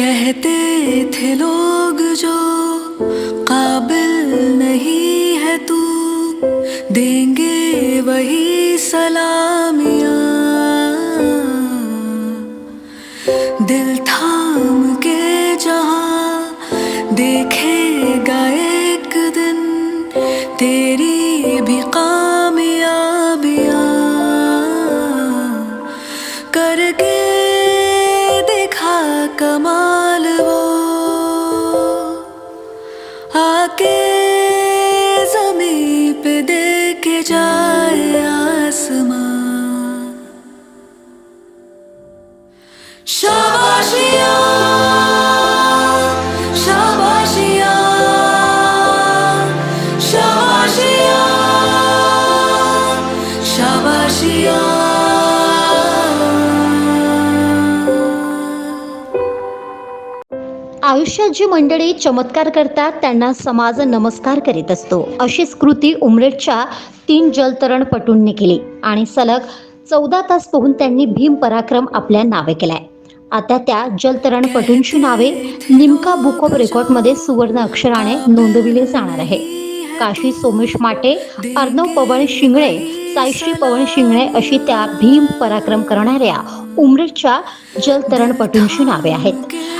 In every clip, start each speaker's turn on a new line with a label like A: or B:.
A: कहते थे लोग जो काबिल नहीं है तू देंगे वही सलामियां दिल थाम के जहां देखेगा एक जाए आसमां। शाबाशिया शाबाशिया शाबाशिया शाबाशिया।
B: आयुष्यात जी मंडळी चमत्कार करतात त्यांना समाज नमस्कार करीत असतो. अशीच कृती उमरेडच्या तीन जलतरणपटूंनी केली आणि सलग चौदा तास पोहून त्यांनी भीम पराक्रम आपल्या नावे केलाय. आता त्या जलतरणपटूंची नावे निमका बुक ऑफ रेकॉर्डमध्ये सुवर्ण अक्षराने नोंदविले जाणार आहे. काशी सोमेश माटे अर्णव पवन शिंगळे साईश्री पवन शिंगणे अशी त्या भीम पराक्रम करणाऱ्या उमरेच्या जलतरणपटूंची नावे आहेत.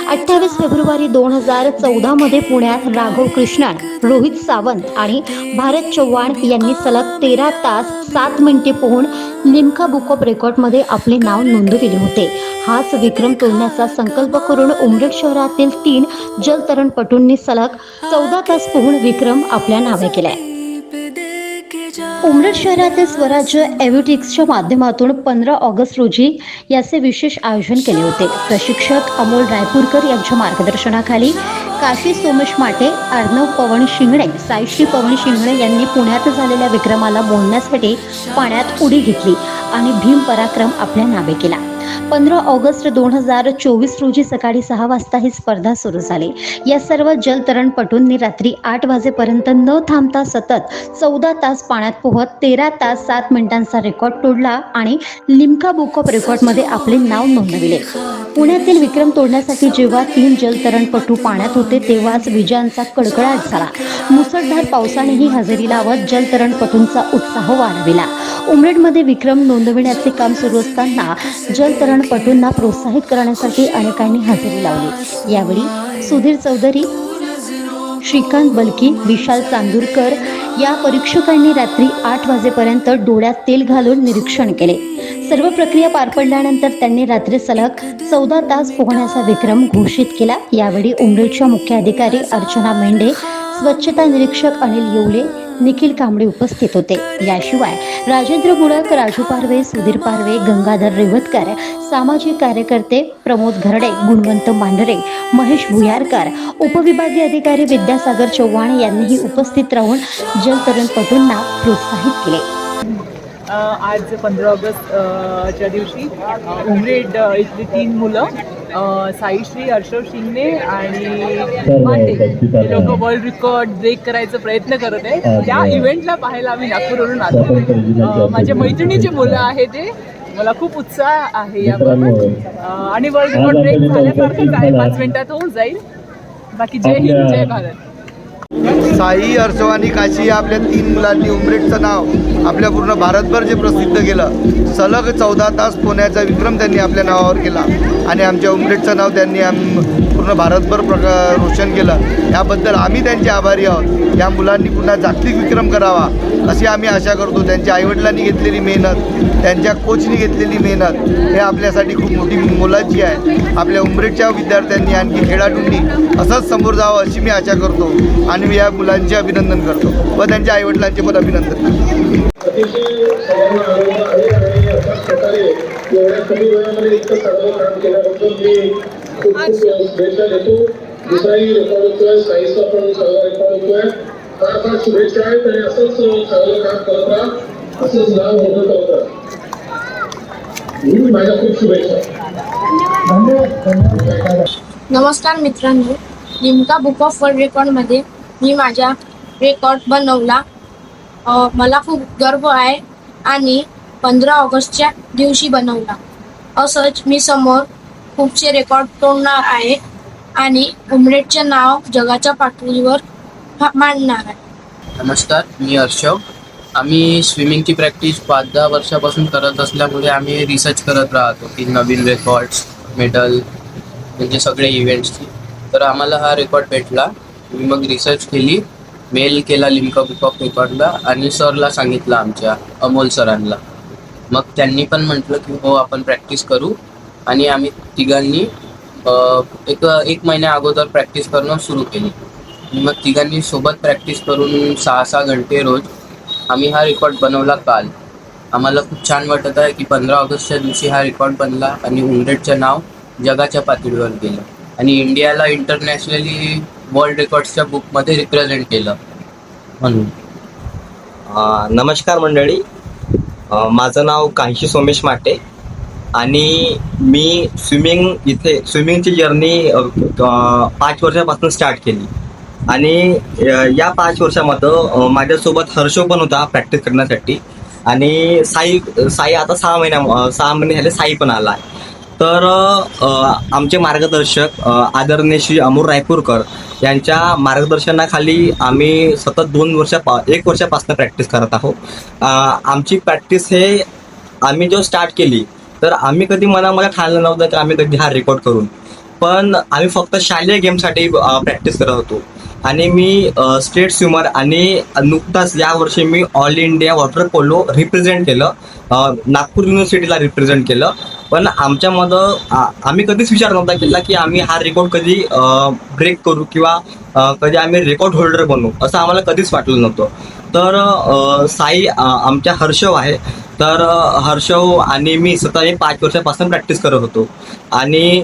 B: अठ्ठावीस फेब्रुवारी दोन हजार चौदामध्ये पुण्यात राघव कृष्णन रोहित सावंत आणि भारत चव्हाण यांनी सलग तेरा तास सात मिनिटे पोहून लिमका बुक ऑफ रेकॉर्डमध्ये आपले नाव नोंदविले होते. हाच विक्रम तोडण्याचा संकल्प करून उमरेड शहरातील तीन जलतरणपटूंनी सलग चौदा तास पोहून विक्रम आपल्या नावे केलाय. उमरठ शहरातील स्वराज्य एव्हिटिक्सच्या माध्यमातून पंधरा ऑगस्ट रोजी याचे विशेष आयोजन केले होते. प्रशिक्षक अमोल रायपूरकर यांच्या मार्गदर्शनाखाली काशी सोमेश माटे अर्णव पवन शिंगणे साईश्री पवन शिंगणे यांनी पुण्यात झालेल्या विक्रमाला मोडण्यासाठी पाण्यात उडी घेतली आणि भीम पराक्रम आपल्या नावे केला. पंधरा ऑगस्ट दोन हजार चोवीस रोजी सकाळी सहा वाजता ही स्पर्धा सुरू झाली. या सर्व जलतरणपटूंनी रात्री आठ वाजेपर्यंत न थांबता सतत चौदा तास पाण्यात पोहत तेरा तास सात मिनिटांचा रेकॉर्ड तोडला आणि लिम्का बुक ऑफ रेकॉर्डमध्ये आपले नाव नोंदविले. पुण्यातील विक्रम तोडण्यासाठी जेव्हा तीन जलतरणपटू पाण्यात होते तेव्हाच विजयांचा कडकडाट झाला. मुसळधार पावसानेही हजेरी लावत जलतरणपटूंचा उत्साह वाढविला. उमरेडमध्ये विक्रम नोंदविण्याचे काम सुरू असताना जल जलतरणपटूंना प्रोत्साहित करण्यासाठी अनेकांनी हजेरी लावली. यावेळी सुधीर चौधरी श्रीकांत बलकी विशाल चांदूरकर या परीक्षकांनी रात्री आठ वाजेपर्यंत डोळ्यात तेल घालून निरीक्षण केले. सर्व प्रक्रिया पार पडल्यानंतर त्यांनी रात्री सलग चौदा तास पोहण्याचा विक्रम घोषित केला. यावेळी उमरेच्या मुख्य अधिकारी अर्चना मेंढे स्वच्छता निरीक्षक अनिल येवले निखिल कांबळे उपस्थित होते. याशिवाय राजेंद्र मुळक राजू पारवे सुधीर पारवे गंगाधर रेवतकर सामाजिक कार्यकर्ते प्रमोद घरडे गुणवंत मांढरे महेश भुयारकर उपविभागीय अधिकारी विद्यासागर चव्हाण यांनीही उपस्थित राहून जलतरणपटूंना प्रोत्साहित केले.
C: आज पंधरा ऑगस्ट च्या दिवशी उमरेड इथली तीन मुलं साईश्री हर्षव शिंगणे आणि माटे हे लोक वर्ल्ड रेकॉर्ड ब्रेक करायचा प्रयत्न करत आहेत. त्या इव्हेंटला पाहायला आम्ही नागपूरवरून आलो. माझ्या मैत्रिणीची मुलं आहे ते. मला खूप उत्साह आहे याबाबत आणि वर्ल्ड रेकॉर्ड ब्रेक झाल्यासारखंच आहे पाच मिनिटात होऊन जाईल. बाकी जय हिंद जय भारत.
D: साई हर्षव आणि काशी या आपल्या तीन मुलांनी उमरेटचं नाव आपल्या पूर्ण भारतभर जे प्रसिद्ध केलं. सलग चौदा तास पोहण्याचा विक्रम त्यांनी आपल्या नावावर केला. आणि आमच्या उमरेटचं नाव त्यांनी आम पूर्ण भारतभर प्रका रोशन केलं. याबद्दल आम्ही त्यांचे आभारी आहोत. या मुलांनी पुन्हा जागतिक विक्रम करावा अशी आम्ही आशा करतो. त्यांच्या आईवडिलांनी घेतलेली मेहनत त्यांच्या कोचनी घेतलेली मेहनत हे आपल्यासाठी खूप मोठी मोलाची आहे. आपल्या उमरेटच्या विद्यार्थ्यांनी आणखी खेळाडूंनी असंच समोर जावं अशी मी आशा करतो. आणि मी या मुलांचे अभिनंदन करतो. व त्यांच्या आईवडिलांचे पण अभिनंदन करतो.
E: एवढ्या कमी वेळामध्ये इतकं चांगलं काम केल्याबद्दल मी खूप खूप शुभेच्छा देतो. दुसराही रेकॉर्ड होतोय साईचा पण चांगला रेकॉर्ड होतोय फार फार शुभेच्छा आहेत आणि असंच चांगलं काम करत राहा. असंच नाव करत माझ्या खूप शुभेच्छा.
F: नमस्कार मित्रांनो. लिम्का बुक ऑफ वर्ल्ड रेकॉर्डमध्ये मी माझा रेकॉर्ड बनवला. मला खूप गर्व आहे आणि पंधरा ऑगस्टच्या दिवशी बनवला. असंच मी समोर खूपसे रेकॉर्ड तोडणार आहे आणि उमरेटचे नाव जगाच्या पातळीवर मांडणार आहे.
G: नमस्कार मी हर्षव. आम्ही स्विमिंगची प्रॅक्टिस पाच दहा वर्षापासून करत असल्यामुळे आम्ही रिसर्च करत राहतो की नवीन रेकॉर्ड्स मेडल म्हणजे सगळे इव्हेंट्सची तर आम्हाला हा रेकॉर्ड भेटला. मी मग रिसर्च केली मेल केला लिम्का बुक ऑफ रेकॉर्डला आणि सरला सांगितलं आमच्या अमोल सरांना. मग त्यांनी पण म्हटलं की हो आपण प्रॅक्टिस करू. आणि आम्ही तिघांनी एक एक महिन्या अगोदर प्रॅक्टिस करणं सुरू केली. मग तिघांनी सोबत प्रॅक्टिस करून सहा सहा घंटे रोज आम्ही हा रेकॉर्ड बनवला काल. आम्हाला खूप छान वाटत आहे की पंधरा ऑगस्टच्या दिवशी हा रेकॉर्ड बनला आणि उमरेडचं नाव जगाच्या पातळीवर गेलं. आणि इंडियाला इंटरनॅशनली वर्ल्ड रेकॉर्ड्सच्या बुकमध्ये रिप्रेझेंट केलं. म्हणून.
H: नमस्कार मंडळी. माझं नाव कांशी सोमेश माटे आणि मी स्विमिंग इथे स्विमिंगची जर्नी पाच वर्षापासून स्टार्ट केली. आणि या पाच वर्षामध्ये माझ्यासोबत हर्षो पण होता प्रॅक्टिस करण्यासाठी. आणि साई साई आता सहा महिन्या सहा महिने झाले साई पण आला आहे. तर आमचे मार्गदर्शक आदरणीय श्री अमोल रायपूरकर यांच्या मार्गदर्शनाखाली आम्ही सतत दोन वर्षा एक वर्षापासून प्रॅक्टिस करत आहोत. आमची प्रॅक्टिस हे आम्ही जो स्टार्ट केली तर आम्ही कधी मनामध्ये ठाणलं नव्हतं की आम्ही कधी हा रेकॉर्ड करून. पण आम्ही फक्त शालेय गेमसाठी प्रॅक्टिस करत होतो. आणि मी स्टेट स्विमर आणि नुकताच यावर्षी मी all India water polo represent केलं नागपूर युनिव्हर्सिटीला रिप्रेझेंट केलं. पण आमच्यामधं आम्ही कधीच विचार नव्हता केला की आम्ही हा रेकॉर्ड कधी ब्रेक करू किंवा कधी आम्ही रेकॉर्ड होल्डर बनू असं आम्हाला कधीच वाटलं नव्हतं. तर साई आमच्या हर्षव आहे. तर हर्षव आणि मी स्वतः हे पाच वर्षापासून प्रॅक्टिस करत होतो. आणि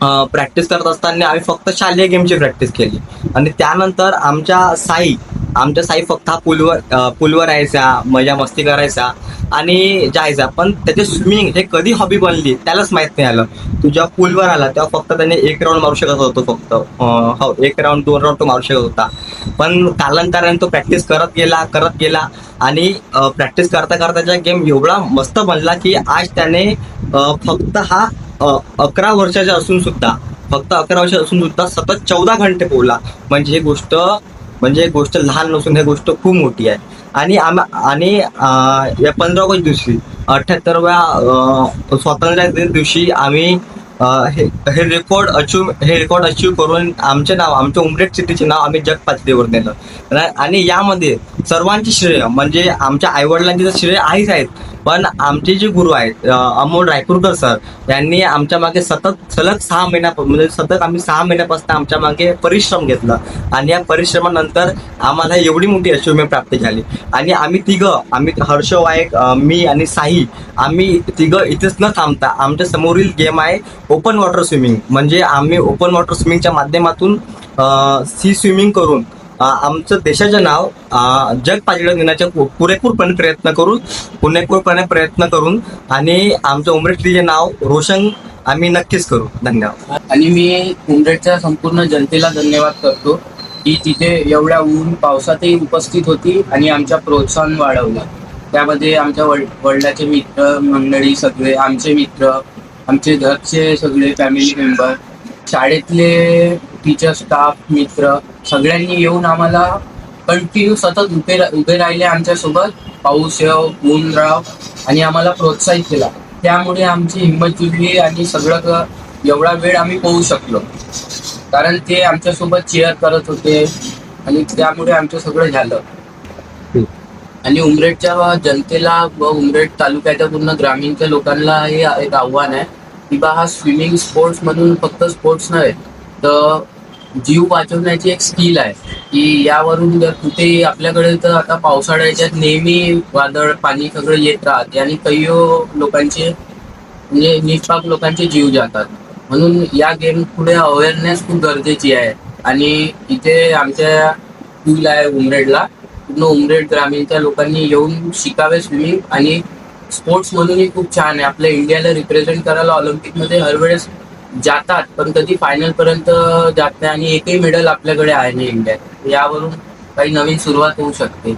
H: प्रॅक्टिस करत असताना आम्ही फक्त शालेय गेमची प्रॅक्टिस केली. आणि त्यानंतर आमच्या साई आमच्या साई फक्त हा पूलवर पूलवर यायचा मजा मस्ती करायचा आणि जायचा. पण त्याचे स्विमिंग हे कधी हॉबी बनली त्यालाच माहीत नाही आलं. तू जेव्हा पूलवर आला तेव्हा फक्त त्याने एक राऊंड मारू शकत होतो फक्त. हो एक राऊंड दोन राऊंड तो मारू शकत होता. पण कालांतराने तो प्रॅक्टिस करत गेला करत गेला आणि प्रॅक्टिस करता करता त्याचा गेम एवढा मस्त बनला की आज त्याने फक्त हा अकरा वर्षाच्या असून सुद्धा फक्त अकरा वर्ष असून सुद्धा सतत चौदा घंटे पोहला म्हणजे ही गोष्ट म्हणजे ही गोष्ट लहान नसून ही गोष्ट खूप मोठी आहे. आणि आम आणि या पंधरा ऑगस्ट दिवशी अठ्ठ्याहत्तरव्या अं, स्वातंत्र्य दिवशी आम्ही हे हे रेकॉर्ड अचीव हे रेकॉर्ड अचीव करून आमचे नाव आमच्या उमरेड सिटीचे नाव आम्ही जग पातळीवर नेलं. आणि- आणि यामध्ये सर्वांचे श्रेय म्हणजे आमच्या आईवडिलांचे तर श्रेय आहेच आहेत. पण आमचे जे गुरु आहेत अमोल रायपूरकर सर यांनी आमच्या मागे सतत सलग सहा महिन्या म्हणजे सतत आम्ही सहा महिन्यापासून आमच्या मागे परिश्रम घेतला. आणि या परिश्रमानंतर आम्हाला एवढी मोठी अचिव्हमेंट प्राप्त झाली. आणि आम्ही तिघं आम्ही हर्ष वायक मी आणि साई आम्ही तिघं इथेच न थांबता आमच्या समोरील गेम आहे ओपन वॉटर स्विमिंग. म्हणजे आम्ही ओपन वॉटर स्विमिंगच्या माध्यमातून सी स्विमिंग करून आमचं देशाचं नाव जग पातळीवर घेण्याच्या पुरेपूरपणे प्रयत्न करून पुरेपूरपणे प्रयत्न करून आणि आमचं उमरेटलीचे नाव रोशन आम्ही नक्कीच करू. धन्यवाद.
G: आणि मी उमरेटच्या संपूर्ण जनतेला धन्यवाद करतो की तिथे एवढ्या ऊन पावसातही उपस्थित होती आणि आमच्या प्रोत्साहन वाढवलं. त्यामध्ये आमच्या वडिलाचे मित्र मंडळी सगळे आमचे मित्र आमचे घरचे सगळे फॅमिली मेंबर शाळेतले टीचर स्टाफ मित्र सगळ्यांनी येऊन आम्हाला कंटिन्यू सतत उभे उभे राहिले आमच्यासोबत. पाऊस येव ऊन राव आणि आम्हाला प्रोत्साहित केला. त्यामुळे आमची हिंमत जुळली आणि सगळं एवढा वेळ आम्ही पोहू शकलो. कारण ते आमच्यासोबत चेअर करत होते आणि त्यामुळे आमचं सगळं झालं. आणि उमरेडच्या जनतेला व उमरेड तालुक्याच्या पूर्ण ग्रामीणच्या लोकांना हे एक आव्हान आहे. की बा हा स्विमिंग स्पोर्ट्स मधून फक्त स्पोर्ट्स नव्हे तर जीव वाचवण्याची एक स्किल आहे की यावरून जर कुठे आपल्याकडे तर आता पावसाळ्याच्यात नेहमी वादळ पाणी सगळं येत राहते आणि काही लोकांचे म्हणजे निष्पाप लोकांचे जीव जातात. म्हणून या गेम पुढे अवेअरनेस खूप गरजेची आहे. आणि इथे आमच्या स्कूल आहे उमरेडला. पूर्ण उमरेड ग्रामीणच्या लोकांनी येऊन शिकावे स्विमिंग आणि स्पोर्ट्स म्हणूनही खूप छान आहे. आपल्या इंडियाला रिप्रेझेंट करायला ऑलिम्पिकमध्ये हर वेळेस जातात पण कधी फायनल पर्यंत जात नाही आणि एकही मेडल आपल्याकडे आहे नाही इंडियात. यावरून काही नवीन सुरुवात होऊ शकते.